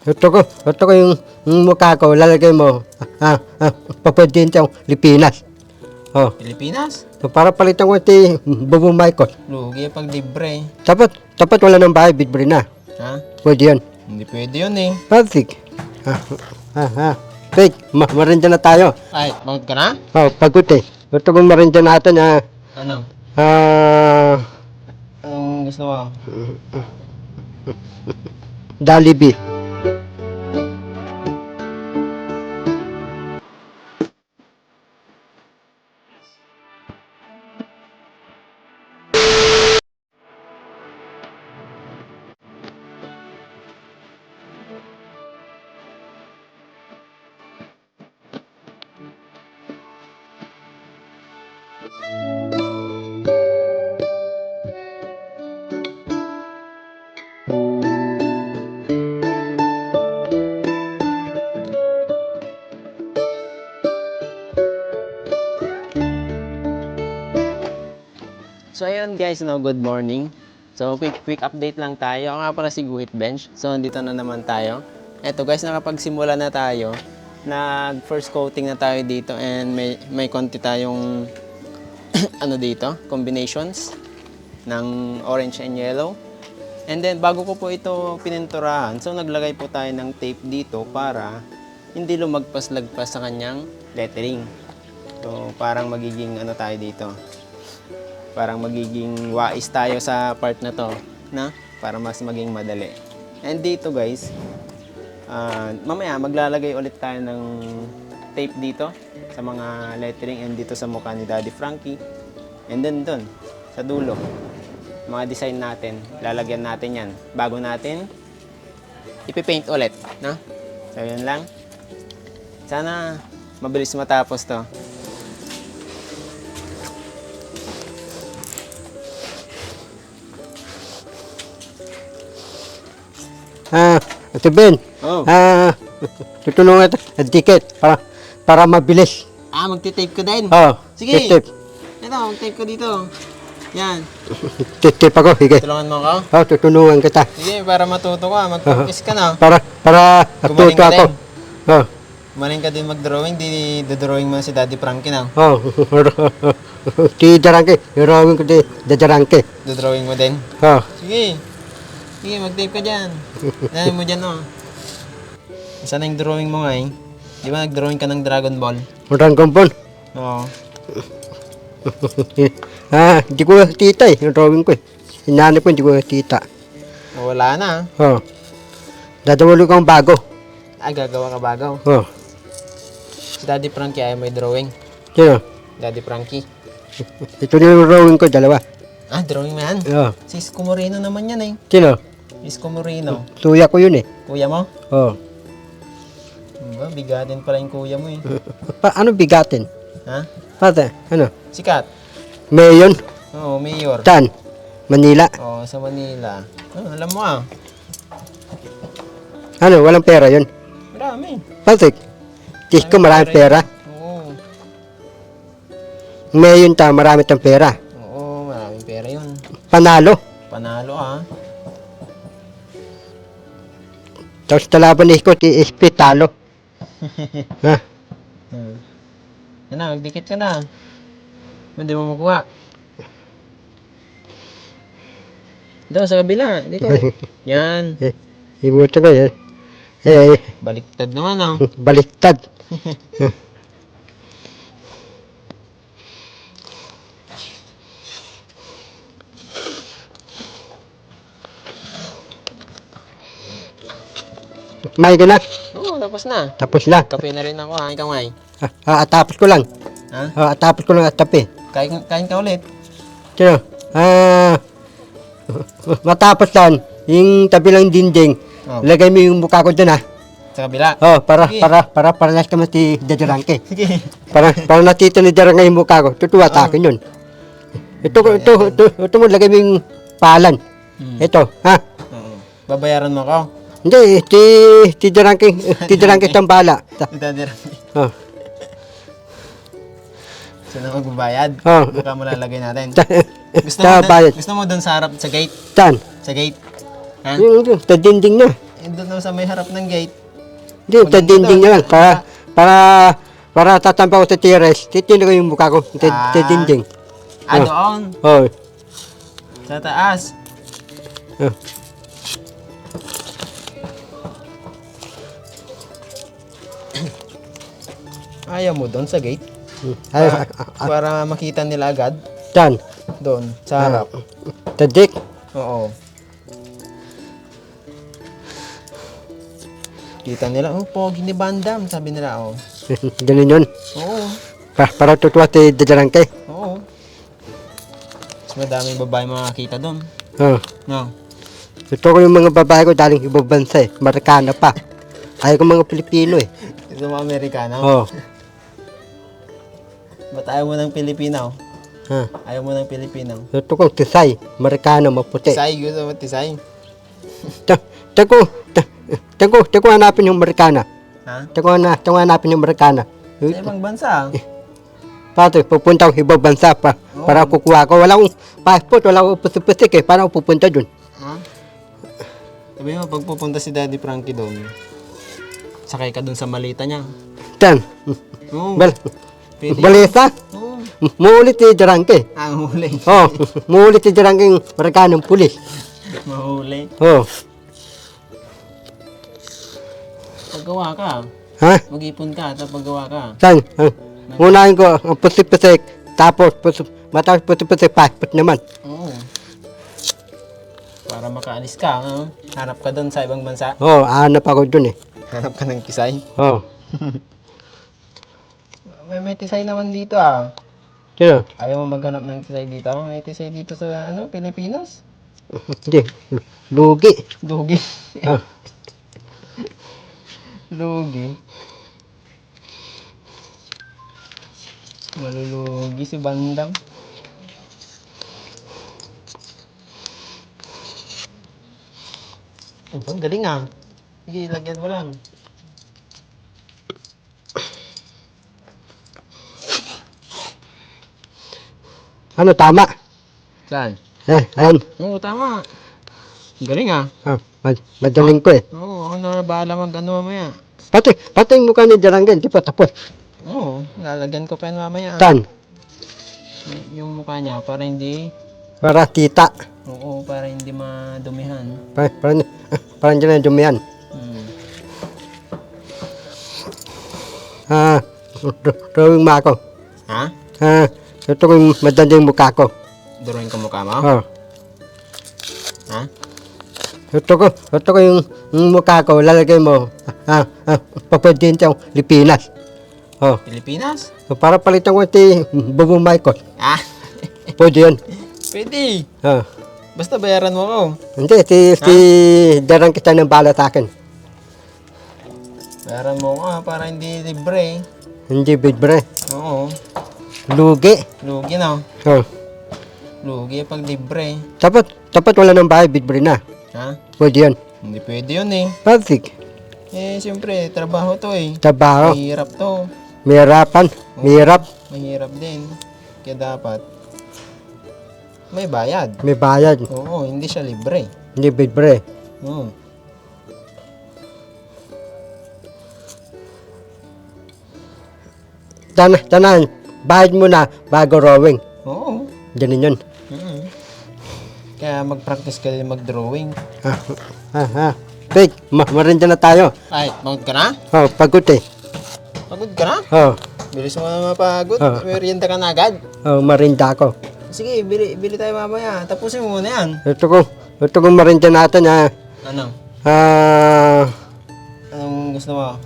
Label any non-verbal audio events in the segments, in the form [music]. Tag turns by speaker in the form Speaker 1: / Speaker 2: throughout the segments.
Speaker 1: Ito ko, ito ko yung, yung mukha ko, lalagay mo, ah, ah, papadin sa Pilipinas. Oh,
Speaker 2: Pilipinas?
Speaker 1: so para palitan ko iti Bubo Michael.
Speaker 2: Lugi pag libre.
Speaker 1: Dapat, dapat wala ng bahay, bitbri na.
Speaker 2: Ha?
Speaker 1: Pwede yun.
Speaker 2: Hindi pwede yun eh.
Speaker 1: Patrick. Ah, ah, ah. Fake, ma marinda na tayo.
Speaker 2: Ay, mount ka na?
Speaker 1: Oh, pagod eh. Ito kong marinda natin, ah,
Speaker 2: Ano?
Speaker 1: ah,
Speaker 2: Anong gusto mo?
Speaker 1: Jollibee.
Speaker 2: So ayun guys, no, good morning. So quick quick update lang tayo. Ako nga pala si Guhit Bench. So nandito na naman tayo. Eto guys, nakapagsimula na tayo. Nag first coating na tayo dito and may may konti tayong [clears throat] ano dito, combinations ng orange and yellow. And then bago ko po ito pininturahan, so naglagay po tayo ng tape dito para hindi lumagpas-lagpas sa kanyang lettering. So parang magiging ano tayo dito, parang magiging wais tayo sa part na to, na? Para mas maging madali. And dito guys, ah, mamaya maglalagay ulit tayo ng tape dito sa mga lettering and dito sa mukha ni Daddy Frankie. And then dun, sa dulo, mga design natin, lalagyan natin yan. Bago natin, ipipaint ulit, no? So yun lang. Sana mabilis matapos to.
Speaker 1: Ah, ito Ben.
Speaker 2: Oh.
Speaker 1: Ah, [laughs] tutulungan ito, ang ticket, para, para mabilis.
Speaker 2: Ah, magtitape ka din.
Speaker 1: Oh,
Speaker 2: Sige.
Speaker 1: Tip,
Speaker 2: Ito, mag-tape ko dito. Yan. [laughs]
Speaker 1: tip, tip ako, sige.
Speaker 2: Tulungan mo ako.
Speaker 1: Oh, tutulungan kita.
Speaker 2: Sige, para matuto ka. Mag-practice ka na.
Speaker 1: Para, para
Speaker 2: Gumaling
Speaker 1: matuto
Speaker 2: ka
Speaker 1: ako. Oh,
Speaker 2: Maling ka din mag-drawing. Di drawing mo si Daddy Frankie na.
Speaker 1: oh. [laughs] Ti darangke, irawin ko ti dadarangke.
Speaker 2: drawing mo din.
Speaker 1: Oh,
Speaker 2: Sige. Sige, mag-tape ka dyan. Dahil mo dyan, oh. Saan yung drawing mo nga eh? Di ba nag-drawing ka ng Dragon Ball?
Speaker 1: murang kumpon.
Speaker 2: Oo. [laughs]
Speaker 1: ah, di ko tita eh, yung drawing ko eh. Hinanap ko, hindi ko tita.
Speaker 2: Wala na.
Speaker 1: Oh. Dadawalo kang bago.
Speaker 2: Ah, gagawa ka bago.
Speaker 1: Oh.
Speaker 2: Si Daddy Frankie ay may drawing.
Speaker 1: Sino?
Speaker 2: Daddy Frankie.
Speaker 1: Ito na yung drawing ko, dalawa.
Speaker 2: Ah, drawing mo yan?
Speaker 1: Oh.
Speaker 2: Si Isko Moreno naman yan eh.
Speaker 1: Sino?
Speaker 2: Isko Moreno.
Speaker 1: Tuya ko yun eh.
Speaker 2: Kuya mo?
Speaker 1: Oh.
Speaker 2: Diba, bigatin pala yung kuya mo eh.
Speaker 1: Pa, ano bigatin?
Speaker 2: Ha?
Speaker 1: Pata, ano?
Speaker 2: Sikat.
Speaker 1: Mayon,
Speaker 2: Oo, mayor.
Speaker 1: Tan, Manila.
Speaker 2: Oo, sa Manila. Ah, alam mo ah.
Speaker 1: Ano, walang pera yun.
Speaker 2: Marami.
Speaker 1: Patrick, tis ko maraming pera.
Speaker 2: Oo.
Speaker 1: Mayon ta, marami tang pera.
Speaker 2: Oo, maraming pera yun.
Speaker 1: Panalo.
Speaker 2: Panalo ah.
Speaker 1: Tapos talaban ni ti SP talo. [laughs] ha?
Speaker 2: Hmm. Yan na, magdikit ka na. Hindi mo makuha. Dito, sa kabila. Dito. [laughs] Yan.
Speaker 1: Eh, ibuto ko yan. Eh,
Speaker 2: Baliktad naman ah. [laughs]
Speaker 1: baliktad. May ka na.
Speaker 2: Oo, tapos na.
Speaker 1: Tapos lang.
Speaker 2: Kape na rin ako ha. Ikaw eh.
Speaker 1: Ah, ah, tapos ko lang.
Speaker 2: Ha?
Speaker 1: Ah, tapos ko lang at tapi.
Speaker 2: Kain, kain ka ulit.
Speaker 1: Sino? Ah, matapos lang, yung tabi lang dinding,
Speaker 2: Oh.
Speaker 1: lagay mo yung mukha ko dun ah.
Speaker 2: Sa kabila.
Speaker 1: Oh, para,
Speaker 2: Sige.
Speaker 1: para, para, para nas naman si Dadarangke.
Speaker 2: Sige.
Speaker 1: Para, para natito ni Darangke yung mukha ko. Tutuwa
Speaker 2: Oh.
Speaker 1: sa akin yun. Ito, ito, ito, ito, mo, lagay mo yung palan.
Speaker 2: Hmm.
Speaker 1: Ito, ha?
Speaker 2: Oo. Babayaran mo ako.
Speaker 1: Hindi, ti, ti Darangke, ti Darangke tambala. [laughs]
Speaker 2: Randy.
Speaker 1: Oh,
Speaker 2: Saan na magbabayad?
Speaker 1: oh.
Speaker 2: Baka mo lalagay natin. Gusto mo, dun,
Speaker 1: bayad.
Speaker 2: gusto mo dun sa harap, sa gate?
Speaker 1: Tan.
Speaker 2: Sa gate? Ha?
Speaker 1: Yung, dinding na.
Speaker 2: Doon sa may harap ng gate.
Speaker 1: Hindi, dinding na lang. Para, para, para tatampa ko sa tires. Titino ko yung mukha ko. Sa
Speaker 2: Ah.
Speaker 1: dinding.
Speaker 2: Ah,
Speaker 1: Oh.
Speaker 2: doon.
Speaker 1: Oh.
Speaker 2: Sa taas.
Speaker 1: oh.
Speaker 2: Ayaw mo doon sa gate?
Speaker 1: Ay,
Speaker 2: Ah,
Speaker 1: ah, ah,
Speaker 2: Para makita nila agad.
Speaker 1: Saan?
Speaker 2: Doon, sa harap.
Speaker 1: Sa dik.
Speaker 2: Oo. Kita nila, oh, pogi ni Bandam, sabi nila, oh. [laughs]
Speaker 1: Ganun yun.
Speaker 2: Oo,
Speaker 1: Pa, para tutuwa si Dajarangke.
Speaker 2: oo. Mas madaming babae makakita doon.
Speaker 1: Oh.
Speaker 2: No.
Speaker 1: Gusto ko yung mga babae ko daling ibang bansa eh. Marikana pa. Ayaw ko mga Pilipino eh.
Speaker 2: Ito mga Amerikano.
Speaker 1: Oh.
Speaker 2: Ba't ayaw mo ng Pilipino?
Speaker 1: Ha.
Speaker 2: Ayaw mo ng Pilipino.
Speaker 1: Gusto ko tisay. Marikana, maputi.
Speaker 2: Tisay, gusto mo tisay?
Speaker 1: Ta- Tago, ta- tago, tago hanapin yung Marikana.
Speaker 2: Ha?
Speaker 1: Tago, na, tago hanapin yung Marikana.
Speaker 2: Sa ibang bansa.
Speaker 1: Pati, pupunta ko ibang bansa pa. Para kukuha ko. Wala akong passport, wala akong pusik-pusik eh. Ako pupunta dun?
Speaker 2: Ha? Sabi mo, pag pupunta si Daddy Frankie doon, sakay ka doon sa malita niya.
Speaker 1: Tan.
Speaker 2: Oo,
Speaker 1: Bal,
Speaker 2: pwede.
Speaker 1: balesa.
Speaker 2: Oo.
Speaker 1: Muulit si Jarangke.
Speaker 2: Ang huli.
Speaker 1: Oh, muulit si Jarangke yung Marikanang pulis.
Speaker 2: Mahuli.
Speaker 1: Oh.
Speaker 2: Paggawa ka,
Speaker 1: Ha?
Speaker 2: mag-ipon ka, tapos paggawa ka.
Speaker 1: San? Ah, Unahin ko ang pusik-pusik. Tapos, pusik, matapos pusik-pusik, passport naman.
Speaker 2: Oo. Para makaalis ka, ano? Harap ka doon sa ibang bansa.
Speaker 1: Oh, hanap ako dun eh.
Speaker 2: Hanap ka ng tisay.
Speaker 1: Oh. [laughs]
Speaker 2: May, may tisay naman dito ah.
Speaker 1: Sino?
Speaker 2: Ayaw mo maghanap ng tisay dito? May tisay dito sa ano, Pilipinas?
Speaker 1: Hindi. Lugi.
Speaker 2: Lugi.
Speaker 1: Ah.
Speaker 2: Lugi. Malulugi si Bandang. Ang galing ah. Sige, lagyan mo lang.
Speaker 1: Ano, tama?
Speaker 2: Saan?
Speaker 1: Eh, ayan.
Speaker 2: Oo, tama. Galing ah.
Speaker 1: Ah, mad- madaling ko eh.
Speaker 2: Oo, ako na bahala mag ano mamaya.
Speaker 1: Pati, pati yung mukha ni Jarangke, di pa tapos.
Speaker 2: Oo, lalagyan ko pa yan mamaya.
Speaker 1: Tan,
Speaker 2: Y- yung mukha niya para hindi,
Speaker 1: para tita.
Speaker 2: oo, para hindi madumihan.
Speaker 1: Para, para, para hindi [laughs] na dumihan.
Speaker 2: Hmm.
Speaker 1: Ah, drawing mo ako.
Speaker 2: Ha?
Speaker 1: Ah, ito ko yung madanda yung mukha ko.
Speaker 2: Drawing ko mukha mo?
Speaker 1: Oh.
Speaker 2: Ha?
Speaker 1: Ito ko, ito ko yung, yung mukha ko, lalagay mo. Ah, ah, papadente ang Lipinas. Oh,
Speaker 2: Pilipinas?
Speaker 1: so para palitan ko si Bobo Michael.
Speaker 2: Ah,
Speaker 1: Pwede yun.
Speaker 2: pwede.
Speaker 1: Ah.
Speaker 2: Basta bayaran mo ako.
Speaker 1: Hindi, si, si Darang kita ng bala sa akin.
Speaker 2: Bayaran mo ako ah, para hindi libre.
Speaker 1: Hindi bidbre.
Speaker 2: Oo,
Speaker 1: Lugi.
Speaker 2: lugi na.
Speaker 1: Oh.
Speaker 2: Lugi pag libre.
Speaker 1: Tapat, tapat wala ng bahay, bidbre na.
Speaker 2: Ha?
Speaker 1: Pwede yun.
Speaker 2: Hindi pwede yun eh.
Speaker 1: Pasig.
Speaker 2: Eh, siyempre, trabaho to eh.
Speaker 1: Trabaho.
Speaker 2: Mahirap to.
Speaker 1: Mahirapan. Mahirap.
Speaker 2: Mahirap din. Kaya dapat, may bayad.
Speaker 1: May bayad.
Speaker 2: Oo, hindi siya libre.
Speaker 1: Hindi bidbre.
Speaker 2: Oo.
Speaker 1: Tan tanan, bayad mo na bago rowing.
Speaker 2: Oo.
Speaker 1: Ganun yun.
Speaker 2: Mm. Kaya mag-practice ka din mag-drawing.
Speaker 1: Ah, ah, ah. Pig, ma marinda na tayo.
Speaker 2: Ay, pagod ka na?
Speaker 1: Oh, pagod eh.
Speaker 2: Pagod ka na?
Speaker 1: Oh,
Speaker 2: Bilis mo na mapagod.
Speaker 1: Ah.
Speaker 2: Merienda ka na agad.
Speaker 1: oh, marinda ako.
Speaker 2: Sige, bili, bili tayo mamaya. Tapusin mo muna yan.
Speaker 1: Ito ko, ito ko marinda natin ah.
Speaker 2: Ano?
Speaker 1: Ah,
Speaker 2: Anong gusto mo?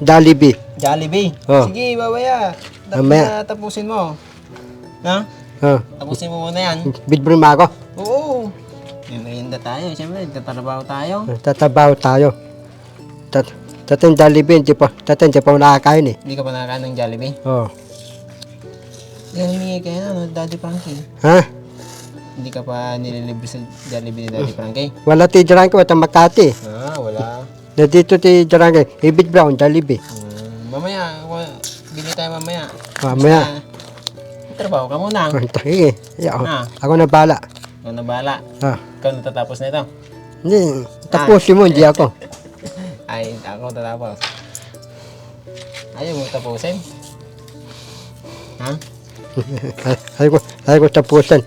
Speaker 1: Jollibee.
Speaker 2: Jollibee.
Speaker 1: Oh.
Speaker 2: Sige, babaya. Tapos
Speaker 1: Mamaya.
Speaker 2: na tapusin mo. Ha?
Speaker 1: Oh,
Speaker 2: Tapusin mo muna yan.
Speaker 1: bidbre mo ako.
Speaker 2: Oo. Merienda tayo. Siyempre, tatrabaho tayo.
Speaker 1: Tatabaw tayo. Tat tatang Jollibee, hindi pa, tatang hindi pa ako nakakain eh.
Speaker 2: Hindi ka pa nakakain ng Jollibee.
Speaker 1: Oh.
Speaker 2: Yan, humingi kayo na, no? Daddy Frankie.
Speaker 1: Ha?
Speaker 2: Hindi ka pa nililibre sa Jollibee ni Daddy Frankie?
Speaker 1: Wala ti Jarangke, wala Makati.
Speaker 2: Ah, wala.
Speaker 1: Nandito ti Jarangke, ibig brown, Jollibee.
Speaker 2: Mamaya, wa- bili tayo mamaya.
Speaker 1: Mamaya.
Speaker 2: Ah, trabaho ka muna.
Speaker 1: Oh, Sige, yeah, oh.
Speaker 2: Ah.
Speaker 1: ako na bala.
Speaker 2: Ikaw na bahala.
Speaker 1: Ah,
Speaker 2: Ikaw natatapos na ito.
Speaker 1: Hindi, tapusin mo, hindi ako. [laughs]
Speaker 2: Ay, ako tatapos. Ayaw mo tapusin? Ha? [laughs]
Speaker 1: Ay ko, ay ko tapusin.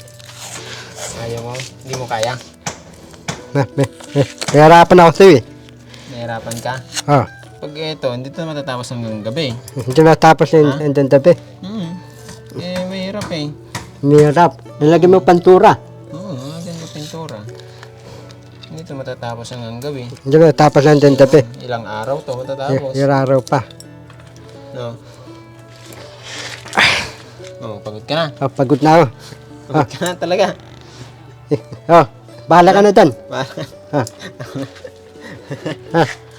Speaker 2: Ayaw mo? Hindi mo kaya?
Speaker 1: May, may, may, may harapan ako sa'yo eh.
Speaker 2: Nahirapan ka?
Speaker 1: Ah,
Speaker 2: Pag ito, hindi ito matatapos hanggang gabi.
Speaker 1: hindi natapos yung
Speaker 2: Ha?
Speaker 1: yung tabi.
Speaker 2: Hmm. Eh, mahirap eh.
Speaker 1: Mahirap. Nilagyan mo pantura.
Speaker 2: Oo, oh, ganda pintura. Hindi ito matatapos hanggang gabi.
Speaker 1: Hindi natapos yung tabi.
Speaker 2: Ilang araw to matatapos.
Speaker 1: Iraraw pa.
Speaker 2: No. Oh, pagod ka na.
Speaker 1: Oh, pagod na ako.
Speaker 2: Pagod ka na talaga. [laughs]
Speaker 1: Oh, bahala ka na dyan. [laughs]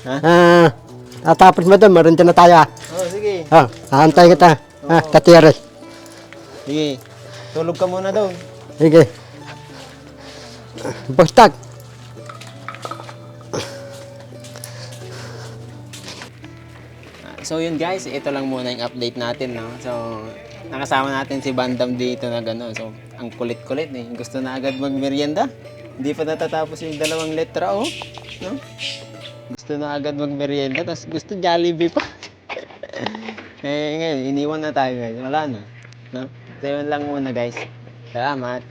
Speaker 1: Ah. Ah, ah, tatapos mo doon, maroon dyan na tayo ah.
Speaker 2: oh, sige.
Speaker 1: Ah, aantay kita. Ah, katires.
Speaker 2: Sige. Tulog ka muna daw.
Speaker 1: Sige. Bustag.
Speaker 2: So yun guys, ito lang muna yung update natin, no? So, nakasama natin si Bandam dito na gano'n. So, ang kulit-kulit eh. Gusto na agad magmerienda. Hindi pa natatapos yung dalawang letra, oh. No? Gusto na agad magmerienda, tapos gusto Jollibee pa. [laughs] eh, ngayon, iniwan na tayo guys. Wala na. No? So, yun lang muna guys. Salamat.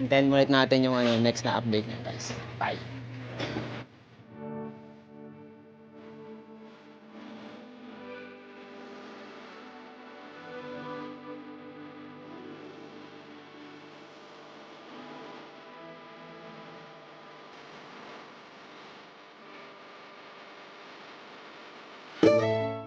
Speaker 2: Hintayin mo ulit natin yung ano, next na update na guys. Bye.